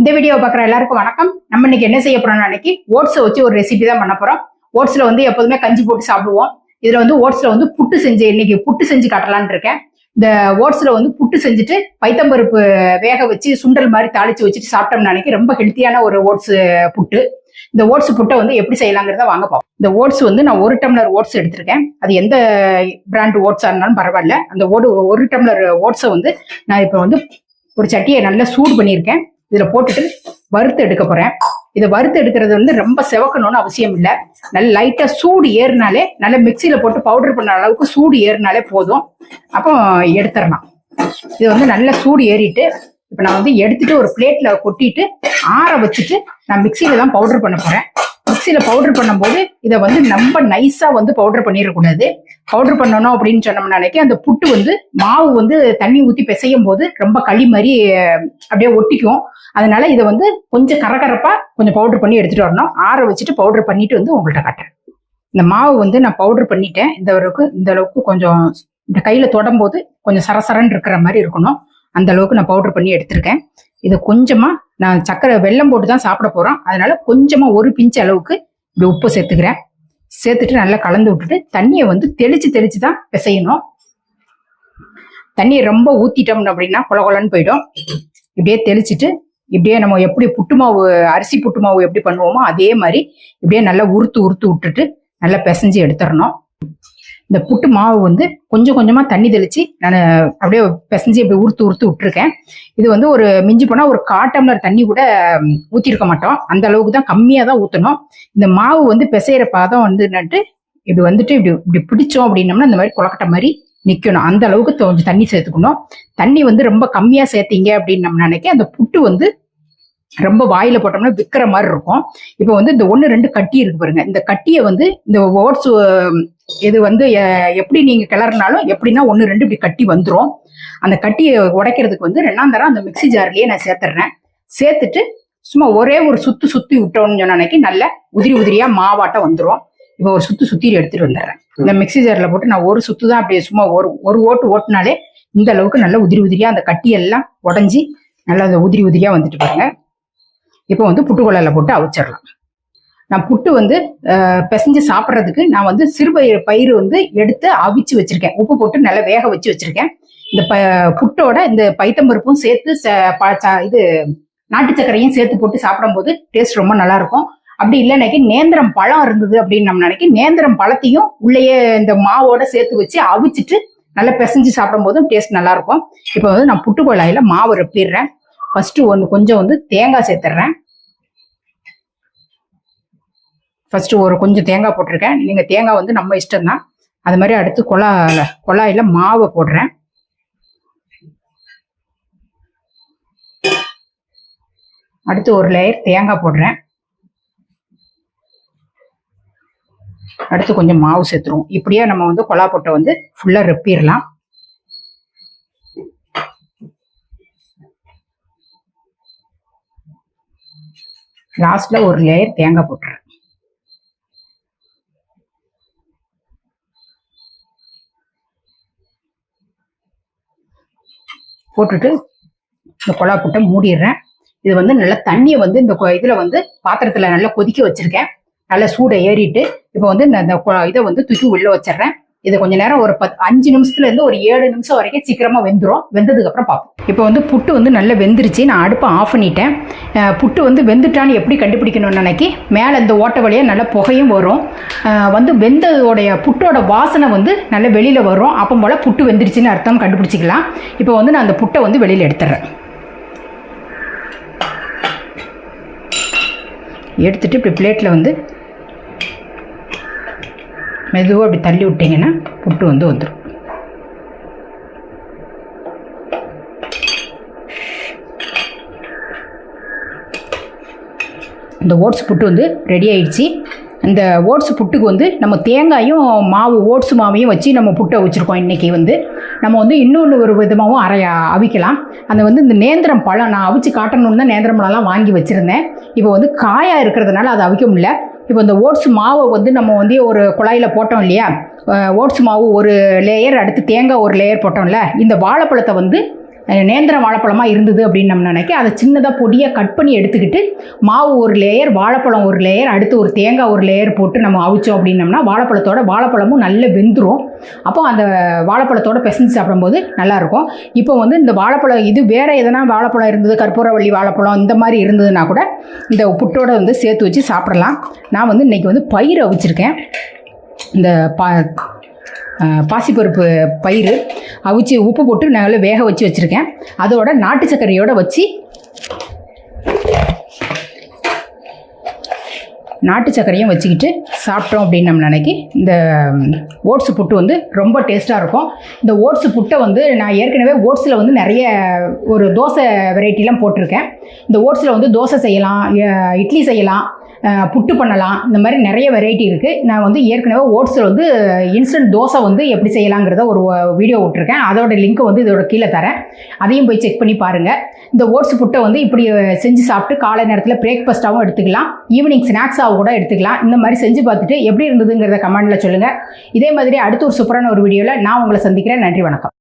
இந்த வீடியோ பார்க்குற எல்லாருக்கும் வணக்கம். நம்ம இன்னைக்கு என்ன செய்ய போறோம்னா அன்னைக்கு ஓட்ஸை வச்சு ஒரு ரெசிபி தான் பண்ண போறோம். ஓட்ஸ்ல வந்து எப்போதுமே கஞ்சி போட்டு சாப்பிடுவோம். இதுல வந்து ஓட்ஸ்ல வந்து புட்டு செஞ்சு இன்னைக்கு புட்டு செஞ்சு காட்டலாம்னு இருக்கேன். இந்த ஓட்ஸ்ல வந்து புட்டு செஞ்சுட்டு பைத்தம்பருப்பு வேக வச்சு சுண்டல் மாதிரி தாளிச்சு வச்சுட்டு சாப்பிட்டோம்னா அன்னைக்கு ரொம்ப ஹெல்த்தியான ஒரு ஓட்ஸ் புட்டு. இந்த ஓட்ஸ் புட்டை வந்து எப்படி செய்யலாங்கிறத வாங்க பார்ப்போம் இந்த ஓட்ஸ் வந்து நான் ஒரு டம்ளர் ஓட்ஸ் எடுத்திருக்கேன். அது எந்த பிராண்ட் ஓட்ஸாக இருந்தாலும் பரவாயில்ல. அந்த ஓடு ஒரு டம்ளர் ஓட்ஸை வந்து நான் இப்போ வந்து ஒரு சட்டியை நல்லா சூடு பண்ணியிருக்கேன். இதுல போட்டுட்டு வறுத்து எடுக்க போறேன். இதை வறுத்து எடுக்கிறது வந்து ரொம்ப செவக்கணும்னு அவசியம் இல்லை. நல்ல லைட்டா சூடு ஏறினாலே நல்ல மிக்சியில போட்டு பவுடர் பண்ண அளவுக்கு சூடு ஏறினாலே போதும். அப்போ எடுத்துடலாம். இது வந்து நல்ல சூடு ஏறிட்டு இப்போ நான் வந்து எடுத்துட்டு ஒரு பிளேட்ல கொட்டிட்டு ஆற வச்சுட்டு நான் மிக்சியில தான் பவுடர் பண்ண போறேன். மிக்சியில் பவுடர் பண்ணும்போது இதை வந்து ரொம்ப நைஸாக வந்து பவுடர் பண்ணிடக்கூடாது பவுடர் பண்ணணும் அப்படின்னு சொன்னோம்னா அன்னைக்கு அந்த புட்டு வந்து மாவு வந்து தண்ணி ஊற்றி பிசையும் போது ரொம்ப களி மாதிரி அப்படியே ஒட்டிக்கும். அதனால இதை வந்து கொஞ்சம் கரகரப்பாக கொஞ்சம் பவுடர் பண்ணி எடுத்துகிட்டு வரணும். ஆற வச்சுட்டு பவுடர் பண்ணிட்டு வந்து உங்கள்கிட்ட காட்டுறேன். இந்த மாவு வந்து நான் பவுடர் பண்ணிட்டேன். இந்த அளவுக்கு இந்த அளவுக்கு கொஞ்சம் இந்த கையில் தொடும்போது கொஞ்சம் சரசரன்னு இருக்கிற மாதிரி இருக்கணும். அந்த அளவுக்கு நான் பவுடர் பண்ணி எடுத்திருக்கேன். இதை கொஞ்சமா நான் சக்கரை வெல்லம் போட்டு தான் சாப்பிட போகிறோம் அதனால கொஞ்சமா ஒரு பிஞ்சு அளவுக்கு இப்படி உப்பு சேர்த்துக்கிறேன். சேர்த்துட்டு நல்லா கலந்து விட்டுட்டு தண்ணியை வந்து தெளிச்சு தெளிச்சு தான் பிசையணும். தண்ணியை ரொம்ப ஊத்திட்டோம் அப்படின்னா கொல கொலன்னு போயிடும். இப்படியே தெளிச்சிட்டு இப்படியே நம்ம எப்படி புட்டு மாவு அரிசி புட்டு மாவு எப்படி பண்ணுவோமோ அதே மாதிரி இப்படியே நல்லா உறுத்து உறுத்து விட்டுட்டு நல்லா பிசைஞ்சு எடுத்துடணும். இந்த புட்டு மாவு வந்து கொஞ்சம் கொஞ்சமாக தண்ணி தெளித்து நான் அப்படியே பிசைஞ்சு இப்படி உறுத்து உறுத்து விட்டுருக்கேன். இது வந்து ஒரு மிஞ்சி போனால் ஒரு கால் டம்ளர் தண்ணி கூட ஊற்றிருக்க மாட்டோம். அந்த அளவுக்கு தான் கம்மியாக தான் ஊற்றணும் இந்த மாவு வந்து பிசைகிற பாதம் வந்து நட்டு இப்படி வந்துட்டு இப்படி இப்படி பிடிச்சோம் அப்படின்னம்னா இந்த மாதிரி குளக்கட்டை மாதிரி நிற்கணும் அந்த அளவுக்கு கொஞ்சம் தண்ணி சேர்த்துக்கணும். தண்ணி வந்து ரொம்ப கம்மியாக சேர்த்தீங்க அப்படின்னு நம்ம நினைக்க அந்த புட்டு வந்து ரொம்ப வாயில போட்டோம்னா விற்கிற மாதிரி இருக்கும். இப்போ வந்து இந்த ஒன்று ரெண்டு கட்டி இருக்கு பாருங்க. இந்த கட்டியை வந்து இந்த ஓட்ஸ் இது வந்து எப்படி நீங்க கிளறினாலும் எப்படின்னா ஒன்று ரெண்டு இப்படி கட்டி வந்துடும் அந்த கட்டியை உடைக்கிறதுக்கு வந்து ரெண்டாம் தரம் அந்த மிக்ஸி ஜார்லயே நான் சேர்த்துறேன். சேர்த்துட்டு சும்மா ஒரே ஒரு சுத்து சுத்தி விட்டோம்னு சொன்ன அன்னைக்கு நல்ல உதிரி உதிரியா மாவாட்டம் வந்துடும் இப்போ ஒரு சுத்து சுத்தி எடுத்துட்டு வந்துடுறேன். இந்த மிக்ஸி ஜார்ல போட்டு நான் ஒரு சுத்து தான் அப்படியே சும்மா ஒரு ஒரு ஓட்டு ஓட்டுனாலே இந்த அளவுக்கு நல்ல உதிரி உதிரியா அந்த கட்டியெல்லாம் உடஞ்சி நல்லா அந்த உதிரி உதிரியா வந்துட்டு பாருங்க. இப்போ வந்து புட்டுக்குழல போட்டு அவிச்சிடலாம். நான் புட்டு வந்து பிசைஞ்சு சாப்பிட்றதுக்கு நான் வந்து சிறுபயிறு பயிறு வந்து எடுத்து அவிச்சு வச்சிருக்கேன். உப்பு போட்டு நல்லா வேக வச்சு வச்சிருக்கேன். இந்த ப புட்டோட இந்த பைத்தம்பருப்பும் சேர்த்து ச- ப- ச- இது நாட்டு சர்க்கரையும் சேர்த்து போட்டு சாப்பிடும்போது டேஸ்ட் ரொம்ப நல்லா இருக்கும் அப்படி இல்லைனாக்கி நேந்திரம் பழம் இருந்தது அப்படின்னு நம்ம நினைக்க நேந்திரம் பழத்தையும் உள்ளேயே இந்த மாவோட சேர்த்து வச்சு அவிச்சிட்டு நல்லா பிசைஞ்சு சாப்பிடும் போதும் டேஸ்ட் நல்லா இருக்கும் இப்போ வந்து நான் புட்டு மாவு ரெப்பிடுறேன். ஃபர்ஸ்ட் வந்து கொஞ்சம் வந்து தேங்காய் சேர்த்துறேன். ஃபர்ஸ்ட் ஒரு கொஞ்சம் தேங்காய் போட்டிருக்கேன். நீங்கள் தேங்காய் வந்து நம்ம இஷ்டம் தான் அது மாதிரி அடுத்து குழா கொழாயில் மாவை போடுறேன். அடுத்து ஒரு லேயர் தேங்காய் போடுறேன். அடுத்து கொஞ்சம் மாவு சேர்த்துருவோம். இப்படியே நம்ம வந்து கொலா போட்டை வந்து ஃபுல்லாக ரெப்பிடலாம். லாஸ்ட்ல ஒரு லேயர் தேங்காய் போட்டுறேன். போட்டுட்டு இந்த கொலா புட்டை மூடிடுறேன். இது வந்து நல்லா தண்ணியை வந்து இந்த கொ- இதுல வந்து பாத்திரத்துல நல்லா கொதிக்க வச்சிருக்கேன். நல்லா சூடை ஏறிட்டு இப்போ வந்து இந்த- கொ- இதை வந்து தூக்கி உள்ள வச்சிடுறேன். இது கொஞ்ச நேரம் ஒரு பத்து அஞ்சு நிமிஷத்துல இருந்து ஒரு ஏழு நிமிஷம் வரைக்கும் சீக்கிரமா வெந்துடும் வெந்ததுக்கு அப்புறம் பார்ப்போம். இப்போ வந்து புட்டு வந்து நல்லா வெந்துருச்சு. நான் அடுப்பை ஆஃப் பண்ணிட்டேன். புட்டு வந்து வெந்துட்டான்னு எப்படி கண்டுபிடிக்கணும்னு நினைக்கி மேலே இந்த ஓட்டை வழியாக நல்ல புகையும் வரும். வந்து வெந்ததோடைய புட்டோட வாசனை வந்து நல்ல வெளியில் வரும். அப்போ போல் புட்டு வெந்துருச்சுன்னு அர்த்தம் கண்டுபிடிச்சிக்கலாம். இப்போ வந்து நான் அந்த புட்டை வந்து வெளியில் எடுத்துடுறேன் எடுத்துட்டு இப்படி பிளேட்டில் வந்து மெதுவாக அப்படி தள்ளி விட்டீங்கன்னா புட்டு வந்து வந்துடும் இந்த ஓட்ஸ் புட்டு வந்து ரெடி ஆயிடுச்சு. இந்த ஓட்ஸ் புட்டுக்கு வந்து நம்ம தேங்காயும் மாவு ஓட்ஸ் மாவையும் வச்சு நம்ம புட்டை வச்சுருக்கோம் இன்றைக்கி வந்து. நம்ம வந்து இன்னொன்று ஒரு விதமாகவும் அரைய அவிக்கலாம். அந்த வந்து இந்த நேந்திரம் பழம் நான் அவிச்சு காட்டணும்னு தான் நேந்திரம் பழம்லாம் வாங்கி வச்சுருந்தேன். இப்போ வந்து காயாக இருக்கிறதுனால அதை அவிக்க முடியல. இப்போ இந்த ஓட்ஸ் மாவை வந்து நம்ம வந்து ஒரு குழாயில் போட்டோம் இல்லையா? ஓட்ஸ் மாவு ஒரு லேயர் அடுத்து தேங்காய் ஒரு லேயர் போட்டோம்ல? இந்த வாழைப்பழத்தை வந்து நேந்திரம் நேந்திர வாழைப்பழமாக இருந்தது அப்படின்னு நம்ம நினைக்க அதை சின்னதாக பொடியாக கட் பண்ணி எடுத்துக்கிட்டு மாவு ஒரு லேயர் வாழைப்பழம் ஒரு லேயர் அடுத்து ஒரு தேங்காய் ஒரு லேயர் போட்டு நம்ம அவிச்சோம் அப்படின்னம்னா வாழைப்பழத்தோட வாழைப்பழமும் நல்ல வெந்துடும் அப்போ அந்த வாழைப்பழத்தோட பிசைஞ்சு சாப்பிடும்போது நல்லாயிருக்கும் இப்போ வந்து இந்த வாழைப்பழம் இது வேறு எதனா வாழைப்பழம் இருந்தது கற்பூரவள்ளி வாழைப்பழம் இந்த மாதிரி இருந்ததுன்னா கூட இந்த புட்டோட வந்து சேர்த்து வச்சு சாப்பிடலாம். நான் வந்து இன்றைக்கி வந்து பயிர் அவிச்சிருக்கேன். இந்த பா பாசிப்பருப்பு பயிர் அவிச்சு உப்பு போட்டு நல்லா வேக வச்சு வச்சுருக்கேன். அதோட நாட்டு சர்க்கரையோடு வச்சு நாட்டு சர்க்கரையும் வச்சுக்கிட்டு சாப்பிட்டோம் அப்படின்னு நம்ம நினைக்கி இந்த ஓட்ஸ் புட்டு வந்து ரொம்ப டேஸ்ட்டாக இருக்கும். இந்த ஓட்ஸ் புட்டை வந்து நான் ஏற்கனவே ஓட்ஸில் வந்து நிறைய ஒரு தோசை வெரைட்டிலாம் போட்டிருக்கேன். இந்த ஓட்ஸில் வந்து தோசை செய்யலாம் இட்லி செய்யலாம் புட்டு பண்ணலாம். இந்த மாதிரி நிறைய வெரைட்டி இருக்குது நான் வந்து ஏற்கனவே ஓட்ஸில் வந்து இன்ஸ்டன்ட் தோசை வந்து எப்படி செய்யலாங்கிறத ஒரு வீடியோ விட்டுருக்கேன். அதோட லிங்க்கை வந்து இதோட கீழே தரேன். அதையும் போய் செக் பண்ணி பாருங்கள் இந்த ஓட்ஸ் புட்டை வந்து இப்படி செஞ்சு சாப்பிட்டு காலை நேரத்தில் பிரேக்ஃபாஸ்ட்டாகவும் எடுத்துக்கலாம். ஈவினிங் ஸ்நாக்ஸாக கூட எடுத்துக்கலாம். இந்த மாதிரி செஞ்சு பார்த்துட்டு எப்படி இருந்ததுங்கிறத கமெண்டில் சொல்லுங்கள் இதே மாதிரி அடுத்த ஒரு சூப்பரான ஒரு வீடியோவில் நான் உங்களை சந்திக்கிறேன். நன்றி வணக்கம்.